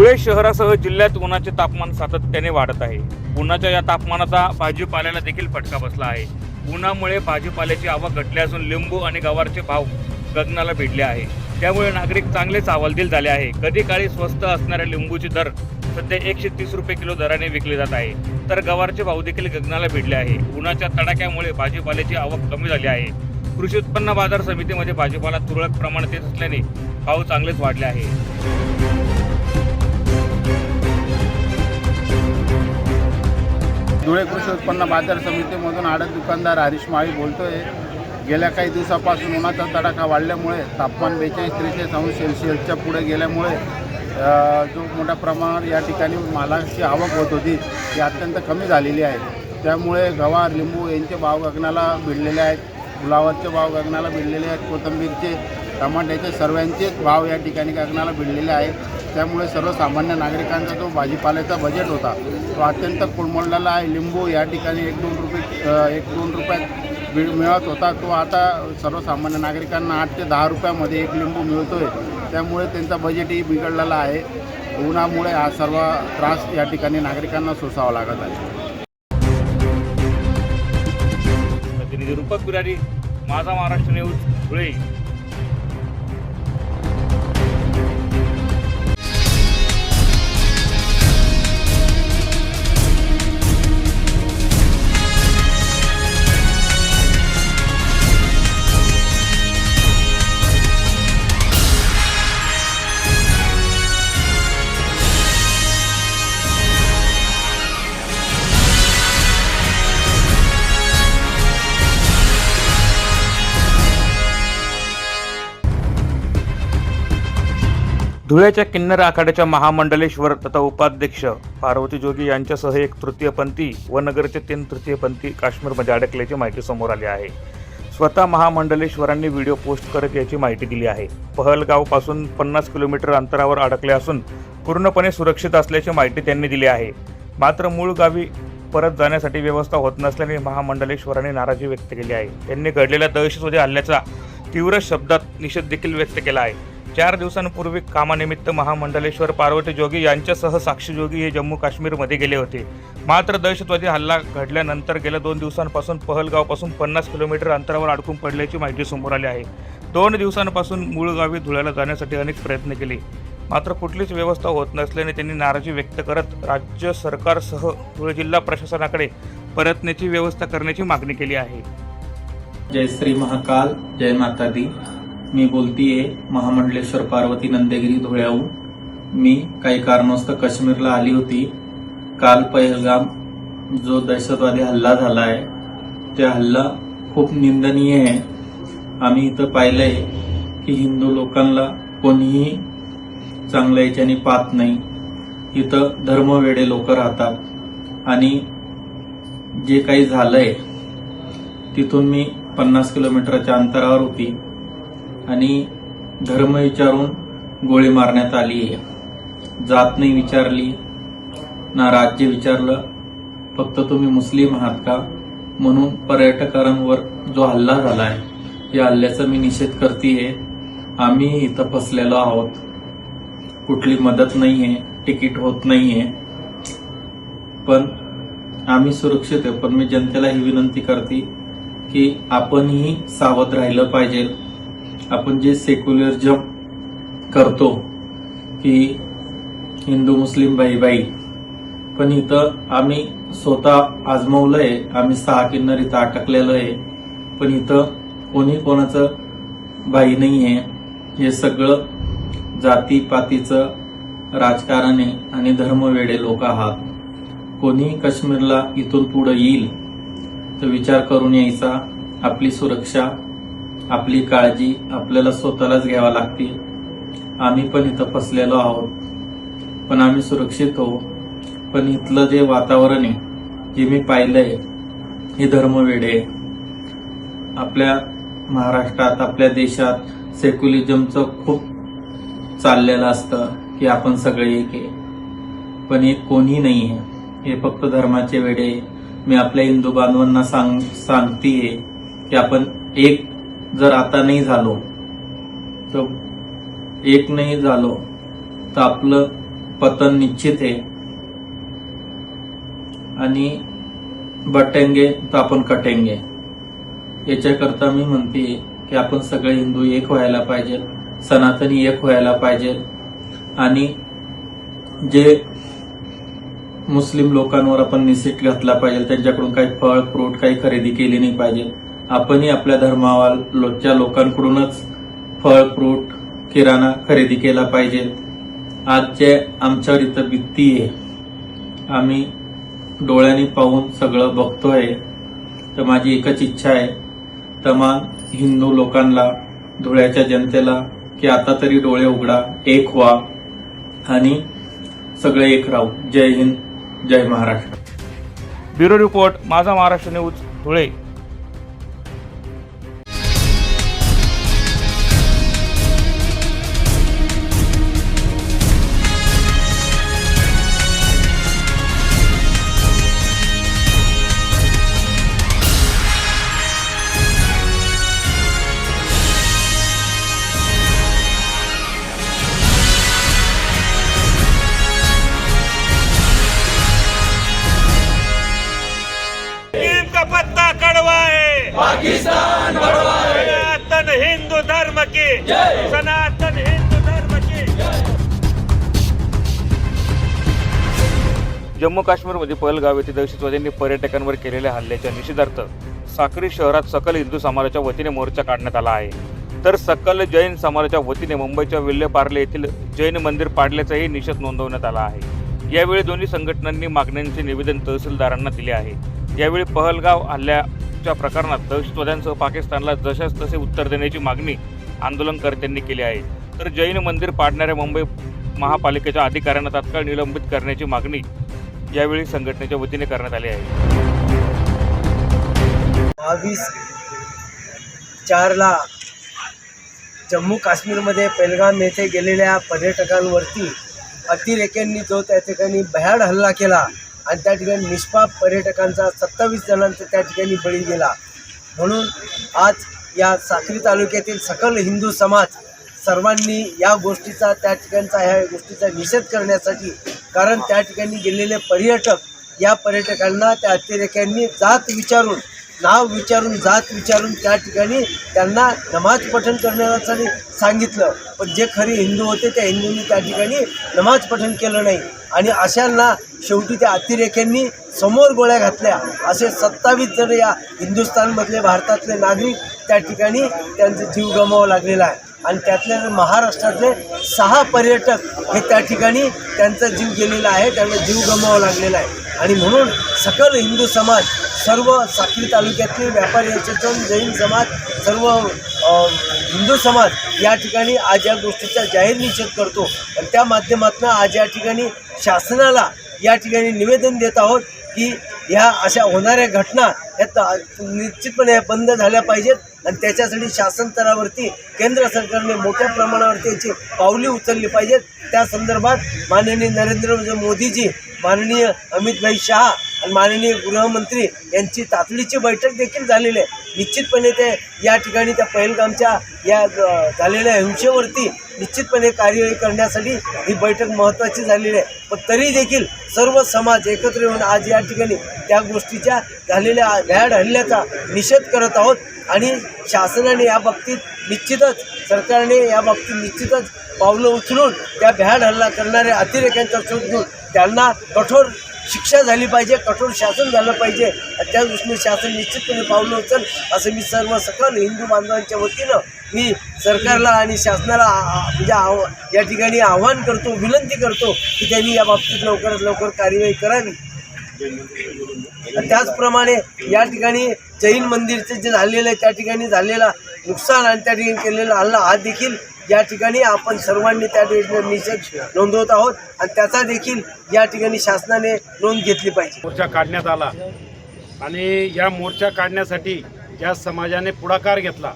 धुळे शहरासह जिल्ह्यात उन्हाचे तापमान सातत्याने वाढत आहे. उन्हाच्या या तापमानाचा भाजीपाल्याला देखील फटका बसला आहे. उन्हामुळे भाजीपाल्याची आवक घटली असून लिंबू आणि गवारचे भाव गगनाला भिडले आहे. त्यामुळे नागरिक चांगलेच हवालदिल झाले आहे. कधी काळी स्वस्त असणाऱ्या लिंबूचे दर सध्या एकशे तीस रुपये किलो दराने विकले जात आहे. तर गवारचे भाव देखील गगनाला भिडले आहे. उन्हाच्या तडाख्यामुळे भाजीपाल्याची आवक कमी झाली आहे. कृषी उत्पन्न बाजार समितीमध्ये भाजीपाला तुरळक प्रमाणात येत असल्याने भाव चांगलेच वाढले आहे. धुळे कृषी उत्पन्न बाजार समितीमधून आडत दुकानदार हरीश माळी बोलतोय. गेल्या काही दिवसापासून उन्हाचा तडाखा वाढल्यामुळे तापमान बेचाळीस त्रेचाळीस अंश सेल्सिअसच्या पुढे गेल्यामुळे जो मोठ्या प्रमाणावर या ठिकाणी मालाची आवक होत होती ती अत्यंत कमी झालेली आहे. त्यामुळे गवार लिंबू यांचे भाव गगनाला भिडलेले आहेत. गुलावरचे भाव गगनाला भिडलेले आहेत. कोथिंबीरचे टमाट्याचे सर्वांचेच भाव या ठिकाणी गगनाला भिडलेले आहेत. त्यामुळे सर्वसामान्य नागरिकांचा जो भाजीपाल्याचा बजेट होता तो अत्यंत कुळमडलेला आहे. लिंबू या ठिकाणी एक दोन रुपये एक दोन रुपयात मिळत होता. तो आता सर्वसामान्य नागरिकांना आठ ते दहा रुपयामध्ये एक लिंबू मिळतोय. त्यामुळे त्यांचा बजेटही बिघडलेला आहे. उन्हामुळे हा सर्व त्रास या ठिकाणी नागरिकांना सोसावा लागत आहे. प्रतिनिधी रूपक बिरारी माझा महाराष्ट्र न्यूज धुळे. धुळ्याच्या किन्नर आखाड्याच्या महामंडलेश्वर तथा उपाध्यक्ष पार्वती जोगी यांच्यासह एक तृतीयपंथी व नगरचे तीन तृतीयपंथी काश्मीरमध्ये अडकल्याची माहिती समोर आली आहे. स्वतः महामंडलेश्वरांनी व्हिडिओ पोस्ट करत याची माहिती दिली आहे. पहलगावपासून पन्नास किलोमीटर अंतरावर अडकले असून पूर्णपणे सुरक्षित असल्याची माहिती त्यांनी दिली आहे. मात्र मूळ गावी परत जाण्यासाठी व्यवस्था होत नसल्याने महामंडलेश्वरांनी नाराजी व्यक्त केली आहे. त्यांनी घडलेल्या दहशतवादी हल्ल्याचा तीव्र शब्दात निषेध देखील व्यक्त केला आहे. चार दिवसांपूर्वी कामानिमित्त महामंडलेश्वर पार्वती जोगी यांच्यासह साक्षी जोगी हे जम्मू काश्मीरमध्ये गेले होते. मात्र दहशतवादी हल्ला घडल्यानंतर गेल्या दोन दिवसांपासून पहलगावपासून पन्नास किलोमीटर अंतरावर अडकून पडल्याची माहिती समोर आली आहे. दोन दिवसांपासून मूळ गावी धुळ्याला जाण्यासाठी अनेक प्रयत्न केले. मात्र कुठलीच व्यवस्था होत नसल्याने त्यांनी नाराजी व्यक्त करत राज्य सरकारसह धुळे जिल्हा प्रशासनाकडे परतण्याची व्यवस्था करण्याची मागणी केली आहे. जय श्री महाकाल जय माता दी. मी बोलतीये महामंडलेश्वर पार्वती नंदेगिरी धुळ्याहून. मी काही कारणास्तव काश्मीरला आली होती. काल पहलगाम जो दहशतवादी हल्ला झाला आहे त्या हल्ला खूप निंदनीय आहे. आम्ही इथं पाहिलंय की हिंदू लोकांना कोणीही चांगल्या याच्याने पाहत नाही. इथं धर्मवेडे लोक राहतात. आणि जे काही झालंय तिथून मी पन्नास किलोमीटरच्या अंतरावर होती. आणि धर्म विचारून गोळी मारण्यात आली आहे. जात नाही विचारली ना राज्य विचारलं फक्त तुम्ही मुस्लिम आहात का? म्हणून पर्यटकांवर जो हल्ला झाला आहे या हल्ल्याचा मी निषेध करते आम्ही इथं फसलेलो आहोत. कुठली मदत नाहीये तिकीट होत नाहीये. पण आम्ही सुरक्षित आहे. पण मी जनतेला ही विनंती करते की आपणही सावध राहिलं पाहिजे. आपण जे सेक्युलरिझम करतो की हिंदू मुस्लिम बाई बाई पण इथं आम्ही स्वतः आजमावलंय आम्ही सहा किन्नर इथं अटकलेलो आहे पण इथं कोणी कोणाचं बाई नाही आहे हे सगळं जातीपातीचं राजकारण आहे आणि धर्मवेडे लोक आहात. कोणी काश्मीरला इथून पुढे येईल तर विचार करून यायचा आपली सुरक्षा आपली काळजी आपल्याला स्वतःलाच घ्यावा लागते आम्ही पण इथं फसलेलो आहोत. पण आम्ही सुरक्षित हो पण इथलं जे वातावरण आहे जे मी पाहिलंय हे धर्मवेडे आहे. आपल्या महाराष्ट्रात आपल्या देशात सेक्युलिझमचं खूप चाललेलं असतं की आपण सगळे एक आहे. पण हे कोणी नाही आहे. हे फक्त धर्माचे वेडे आहे. मी आपल्या हिंदू बांधवांना सांग सांगतीये की आपण एक जर आता नाही झालो तर एक नाही झालो तर आपलं पतन निश्चित आहे. आणि बटेंगे तर आपण कटेंगे. याच्याकरता मी म्हणते की आपण सगळे हिंदू एक व्हायला पाहिजे सनातनी एक व्हायला पाहिजे. आणि जे मुस्लिम लोकांवर आपण निषेध घातला पाहिजे त्यांच्याकडून काही फळ फ्रूट काही खरेदी केली नाही पाहिजे. आपणही आपल्या धर्माच्या लोकांकडूनच फळ फ्रूट किराणा खरेदी केला पाहिजे. आज जे आमच्यावर इथं भीती आहे. आम्ही डोळ्यांनी पाहून सगळं बघतोय. तर माझी एकच इच्छा आहे तमाम हिंदू लोकांना धुळ्याच्या जनतेला की आता तरी डोळे उघडा एक व्हा आणि सगळे एक राहू. जय हिंद जय Maharashtra. Bureau report Majha Maharashtra news Dhule. की सनातन हिंदू धर्म की जम्मू काश्मीरमध्ये पहलगाव येथे दहशतवाद्यांनी पर्यटकांवर केलेल्या हल्ल्याच्या निषेधार्थ साक्री शहरात सकल हिंदू समाजाच्या वतीने मोर्चा काढण्यात आला आहे. तर सकल जैन समाजाच्या वतीने मुंबईच्या विल्हेपार्ले येथील जैन मंदिर पाडल्याचाही निषेध नोंदवण्यात आला आहे. यावेळी दोन्ही संघटनांनी मागण्यांचे निवेदन तहसीलदारांना दिले आहे. यावेळी पहलगाव हल्ल्याच्या प्रकरणात दहशतवाद्यांसह पाकिस्तानला जशास तसे उत्तर देण्याची मागणी आंदोलनकर्त्यांनी केली आहे तर जैन मंदिर पाडणाऱ्या मुंबई महापालिकेच्या अधिकाऱ्यांना तात्काळ निलंबित करण्याची मागणी यावेळी संघटनेच्या वतीने करण्यात आली आहे. बावीस चारला जम्मू काश्मीरमध्ये पेलगाम येथे गेलेल्या पर्यटकांवरती अतिरेक्यांनी जो त्या ठिकाणी भयाड हल्ला केला आणि त्या ठिकाणी निष्पाप पर्यटकांचा सत्तावीस जणांचा त्या ठिकाणी बळी गेला. म्हणून आज या साक्री तालुक्यातील सकल हिंदू समाज सर्वांनी या गोष्टीचा त्या ठिकाणचा ह्या गोष्टीचा निषेध करण्यासाठी कारण त्या ठिकाणी गेलेले पर्यटक या पर्यटकांना त्या अतिरेक्यांनी जात विचारून नाव विचारून जात विचारून त्या ठिकाणी त्यांना नमाज पठण करण्यासाठी सांगितलं. पण जे खरे हिंदू होते त्या हिंदूंनी त्या ठिकाणी नमाज पठण केलं नाही. आणि अशांना शेवटी त्या अतिरेक्यांनी समोर गोळ्या घातल्या. असे सत्तावीस जण या हिंदुस्थानमधले भारतातले नागरिक त्या ठिकाणी त्यांचा जीव गमावा लागलेला आहे. आणि त्यातले महाराष्ट्रातले सहा पर्यटक हे त्या ठिकाणी त्यांचा जीव गेलेला आहे त्यांना जीव गमावा लागलेला आहे. आणि म्हणून सकल हिंदू समाज सर्व साखरी तालुक्यातले व्यापारी याच्यातून जैन समाज सर्व हिंदू समाज या ठिकाणी आज या गोष्टीचा जाहीर निषेध करतो. आणि त्या माध्यमातून आज या ठिकाणी शासनाला या ठिकाणी निवेदन देत आहोत की ह्या अशा होणाऱ्या घटना ह्या निश्चितपणे ह्या बंद झाल्या पाहिजेत. आणि त्याच्यासाठी शासन स्तरावरती केंद्र सरकारने मोठ्या प्रमाणावरती याची पावली उचलली पाहिजेत. त्या संदर्भात माननीय नरेंद्र मोदीजी माननीय अमितभाई शहा आणि माननीय गृहमंत्री यांची तातडीची बैठक देखील झालेली आहे. निश्चितपणे ते या ठिकाणी त्या पहिलगामच्या या झालेल्या हिंसेवरती निश्चितपणे कार्यवाही करण्यासाठी ही बैठक महत्त्वाची झालेली आहे. पण तरी देखील सर्व समाज एकत्र येऊन आज या ठिकाणी त्या गोष्टीच्या झालेल्या भ्याड हल्ल्याचा निषेध करत आहोत. आणि शासनाने या बाबतीत निश्चितच सरकारने या बाबतीत निश्चितच पावलं उचलून त्या भ्याड हल्ला करणाऱ्या अतिरेक्यांचा शोध घेऊन त्यांना कठोर शिक्षा झाली पाहिजे कठोर शासन झालं पाहिजे. आणि त्या दृष्टीने शासन निश्चितपणे पावलं उचल असं मी सर्व सकल हिंदू बांधवांच्या वतीनं मी सरकारला आणि शासनाला म्हणजे आव या ठिकाणी आव्हान करतो विनंती करतो की त्यांनी या बाबतीत लवकरात लवकर कार्यवाही करावी. त्याचप्रमाणे या ठिकाणी जैन मंदिरचे जे झालेलं आहे त्या ठिकाणी झालेला नुकसान आणि त्या ठिकाणी केलेला हल्ला हा देखील या ठिकाणी आपण सर्वांनी त्या ठिकाणी निषेध नोंदवत आहोत आणि त्याचा देखील या ठिकाणी शासनाने नोंद घेतली पाहिजे. मोर्चा काढण्यात आला आणि या मोर्चा काढण्यासाठी ज्या समाजाने पुढाकार घेतला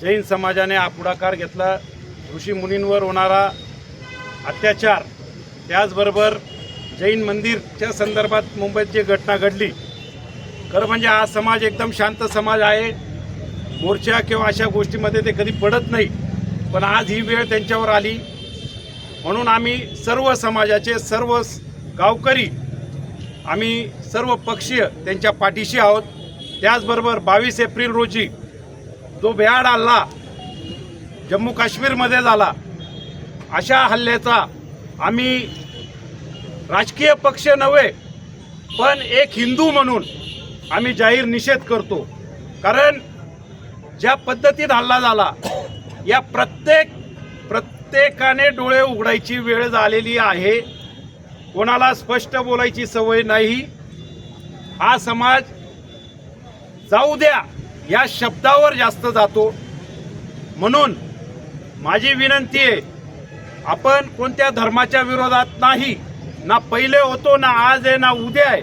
जैन समाजाने हा पुढाकार घेतला ऋषी मुनींवर होणारा अत्याचार त्याचबरोबर जैन मंदिरच्या संदर्भात मुंबईत जी घटना घडली खरं म्हणजे हा समाज एकदम शांत समाज आहे. मोर्चा किंवा अशा गोष्टीमध्ये ते कधी पडत नाही. पण आज ही वेळ त्यांच्यावर आली. म्हणून आम्ही सर्व समाजाचे सर्व गावकरी आम्ही सर्व पक्षीय त्यांच्या पाठीशी आहोत. त्याचबरोबर बावीस एप्रिल रोजी जो भ्याड हल्ला जम्मू काश्मीरमध्ये झाला अशा हल्ल्याचा आम्ही राजकीय पक्ष नव्हे पण एक हिंदू म्हणून आम्ही जाहीर निषेध करतो. कारण ज्या पद्धतीत हल्ला झाला या प्रत्येक प्रत्येकाने डोळे उघडायची वेळ झालेली आहे. कोणाला स्पष्ट बोलायची सवय नाही. हा समाज जाऊ द्या या शब्दावर जास्त जातो. म्हणून माझी विनंती आहे आपण कोणत्या धर्माच्या विरोधात नाही ना पहिले होतो ना आज आहे ना उद्या आहे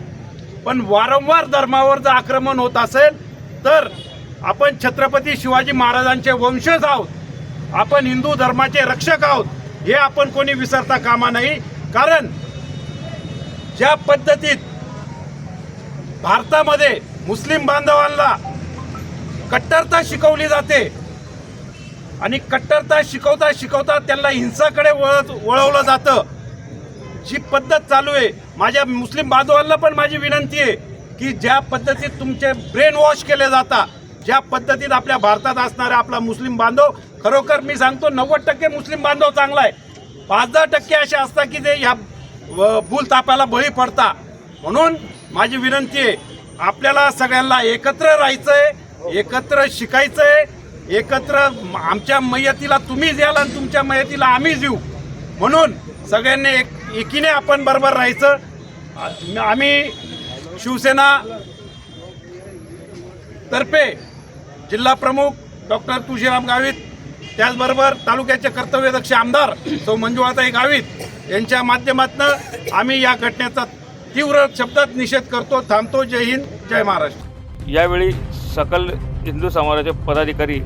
पण वारंवार धर्मावर जर आक्रमण होत असेल तर आपण छत्रपती शिवाजी महाराजांचे वंशज आहोत. आपण हिंदू धर्माचे रक्षक आहोत. हे आपण कोणी विसरता कामा नाही. कारण ज्या पद्धतीत भारतामध्ये मुस्लिम बांधवांना कट्टरता शिकवली जाते आणि कट्टरता शिकवता शिकवता त्यांना हिंसाकडे वळत वळवलं जातं. जी पद्धत चालू आहे माझ्या मुस्लिम बांधवांना पण माझी विनंती आहे की ज्या पद्धतीत तुमचे ब्रेन वॉश केले जातात ज्या पद्धतीत आपल्या भारतात असणारा आपला मुस्लिम बांधव खरोखर मी सांगतो नव्वद टक्के मुस्लिम बांधव चांगला आहे. पाच दहा टक्के असे असतात की ते ह्या भूल तापाला बळी पडता. म्हणून माझी विनंती आहे आपल्याला सगळ्यांना एकत्र राहायचं आहे एकत्र शिकायचं आहे एकत्र आमच्या मयतीला तुम्ही द्याल आणि तुमच्या मयतीला आम्ही देऊ. म्हणून सगळ्यांनी एक एकीने आपण बरोबर राहायचं. आम्ही शिवसेना तर्फे जिल्हा प्रमुख डॉक्टर तुळशीराम गावित त्याचबरोबर तालुक्याचे कर्तव्यदक्ष आमदार सौ मंजुळाताई गावित यांच्या माध्यमातून आम्ही या घटनेचा तीव्र शब्दात निषेध करतो थांबतो. जय हिंद जय महाराष्ट्र. यावेळी सकल हिंदू समाजाचे पदाधिकारी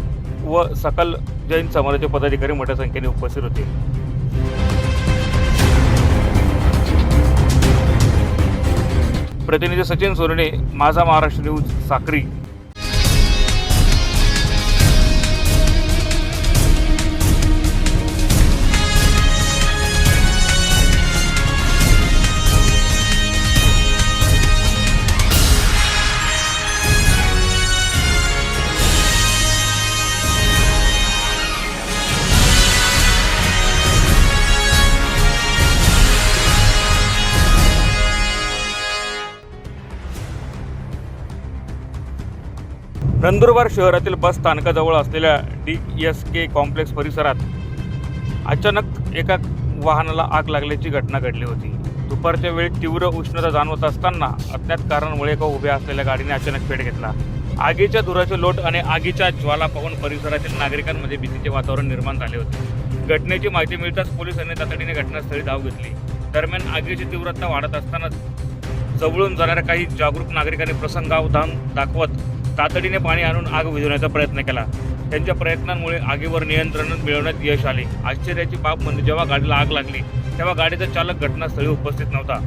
व सकल जैन समाजाचे पदाधिकारी मोठ्या संख्येने उपस्थित होते. प्रतिनिधी सचिन सोरणे माझा महाराष्ट्र न्यूज साक्री. नंदुरबार शहरातील बस स्थानकाजवळ असलेल्या डी एस के कॉम्प्लेक्स परिसरात अचानक एका वाहनाला आग लागल्याची घटना घडली होती. दुपारच्या वेळी तीव्र उष्णता जाणवत असताना अज्ञात कारणामुळे एका उभ्या असलेल्या गाडीने अचानक पेट घेतला. आगीच्या धुराचे लोट आणि आगीच्या ज्वाला पाहून परिसरातील नागरिकांमध्ये भीतीचे वातावरण निर्माण झाले होते. घटनेची माहिती मिळताच पोलिसांनी तातडीने घटनास्थळी धाव घेतली. दरम्यान आगीची तीव्रता वाढत असताना जवळून जाणाऱ्या काही जागरूक नागरिकांनी प्रसंगावधान दाखवत तातडीने पाणी आणून आग विझवण्याचा प्रयत्न केला. त्यांच्या प्रयत्नांमुळे आगीवर नियंत्रण मिळवण्यात यश आले. आश्चर्याची बाब म्हणजे जेव्हा गाडीला आग लागली तेव्हा गाडीचा चालक घटनास्थळी उपस्थित नव्हता.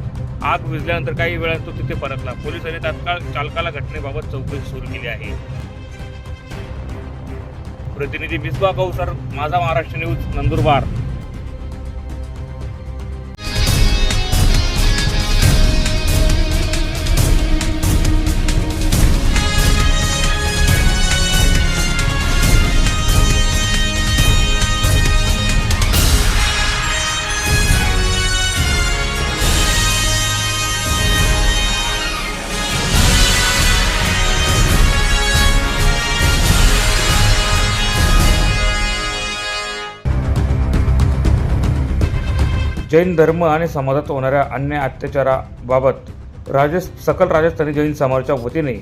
आग विझल्यानंतर काही वेळा तो तिथे परतला. पोलिसांनी तात्काळ चालकाला घटनेबाबत चौकशी सुरू केली आहे. प्रतिनिधी बिस्वा कौसर माझा महाराष्ट्र न्यूज नंदुरबार. जैन धर्म आणि समाजात होणाऱ्या अन्य अत्याचाराबाबत राजस सकल राजस्थानी जैन समाजाच्या वतीने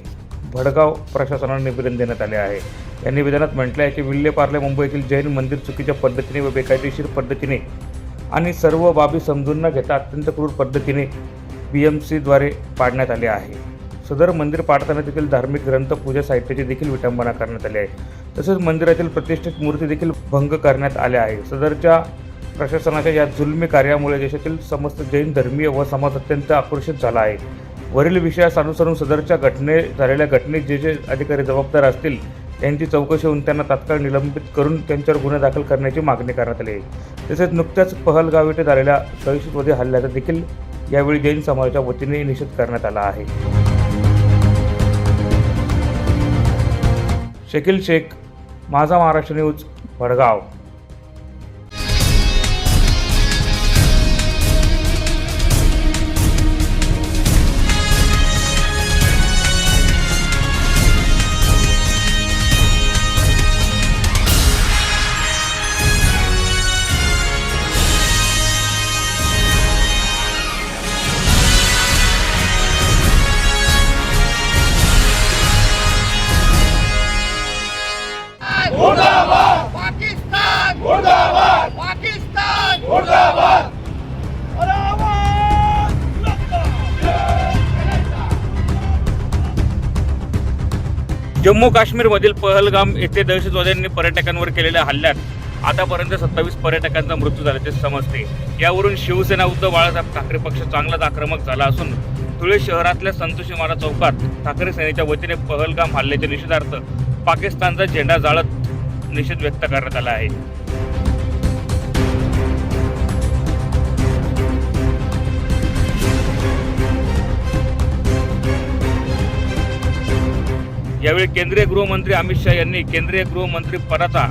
भडगाव प्रशासनाला निवेदन देण्यात आले आहे. या निवेदनात म्हटले आहे की विल्हेपार्ले मुंबईतील जैन मंदिर चुकीच्या पद्धतीने व बेकायदेशीर पद्धतीने आणि सर्व बाबी समजून न घेता अत्यंत क्रूर पद्धतीने बी एम सीद्वारे पाडण्यात आले आहे. सदर मंदिर पाडताना तेथील धार्मिक ग्रंथ पूजा साहित्याची देखील विटंबना करण्यात आली आहे. तसेच मंदिरातील प्रतिष्ठित मूर्ती देखील भंग करण्यात आल्या आहे. सदरच्या प्रशासनाच्या या जुलमी कार्यामुळे देशातील समस्त जैन धर्मीय व समाज अत्यंत आक्रोशित झाला आहे. वरील विषयास अनुसरून सदरच्या घटने झालेल्या घटनेत जे जे अधिकारी जबाबदार असतील त्यांची चौकशी होऊन त्यांना तात्काळ निलंबित करून त्यांच्यावर गुन्हे दाखल करण्याची मागणी करण्यात आली आहे. तसेच नुकत्याच पहलगाव येथे झालेल्या दहशतवादी हल्ल्याचा देखील यावेळी जैन समाजाच्या वतीने निषेध करण्यात आला आहे. शकील शेख माझा महाराष्ट्र न्यूज वडगाव जम्मू काश्मीरमधील पहलगाम येथे दहशतवाद्यांनी पर्यटकांवर केलेल्या हल्ल्यात आतापर्यंत सत्तावीस पर्यटकांचा मृत्यू झाल्याचे समजते. यावरून शिवसेना उद्धव बाळासाहेब ठाकरे पक्ष चांगलाच आक्रमक झाला असून धुळे शहरातल्या संतोषी मारा चौकात ठाकरे सेनेच्या वतीने पहलगाम हल्ल्याच्या निषेधार्थ पाकिस्तानचा झेंडा जाळत निषेध व्यक्त करण्यात आला आहे. यावेळी केंद्रीय गृहमंत्री अमित शहा यांनी केंद्रीय गृहमंत्री पदाचा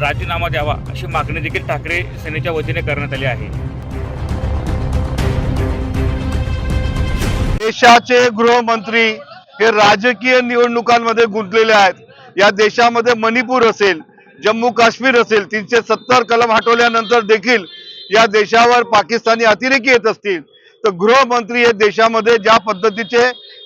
राजीनामा द्यावा अशी मागणी देखील ठाकरे सेनेच्या वतीने करण्यात आली आहे. देशाचे गृहमंत्री हे राजकीय निवडणुकांमध्ये गुंतलेले आहेत. या देशामध्ये मणिपूर असेल जम्मू काश्मीर असेल तीनशे सत्तर कलम हटवल्यानंतर देखील या देशावर पाकिस्तानी अतिरेकी येत असतील. तर गृहमंत्री हे देशामध्ये ज्या पद्धतीचे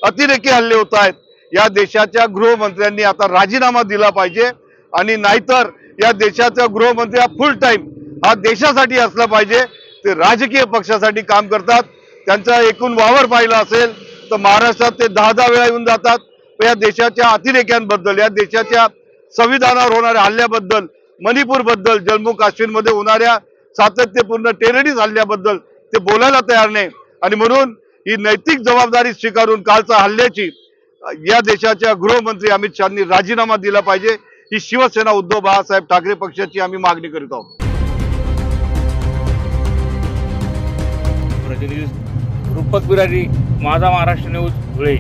अतिरेकी हल्ले होत आहेत या देशाच्या गृहमंत्र्यांनी आता राजीनामा दिला पाहिजे आणि नाहीतर या देशाचा गृहमंत्री हा फुल टाइम हा देशासाठी असला पाहिजे. ते राजकीय पक्षासाठी काम करतात. त्यांचा एकूण वावर पाहिला असेल तर महाराष्ट्रात ते दहा दहा वेळा येऊन जातात. या देशाच्या अतिरेक्यांबद्दल या देशाच्या संविधानावर होणाऱ्या हल्ल्याबद्दल मणिपूरबद्दल जम्मू काश्मीरमध्ये होणाऱ्या सातत्यपूर्ण टेररिस्ट हल्ल्याबद्दल ते बोलायला तयार नाही. आणि म्हणून ही नैतिक जबाबदारी स्वीकारून कालचा हल्ल्याची या देशाच्या गृहमंत्री अमित शहानी राजीनामा दिला पाहिजे. ही शिवसेना उद्धव बाळासाहेब ठाकरे पक्षाची आम्ही मागणी करीत आहोत. प्रतिनिधी रूपक बिरारी माझा महाराष्ट्र न्यूज धुळे.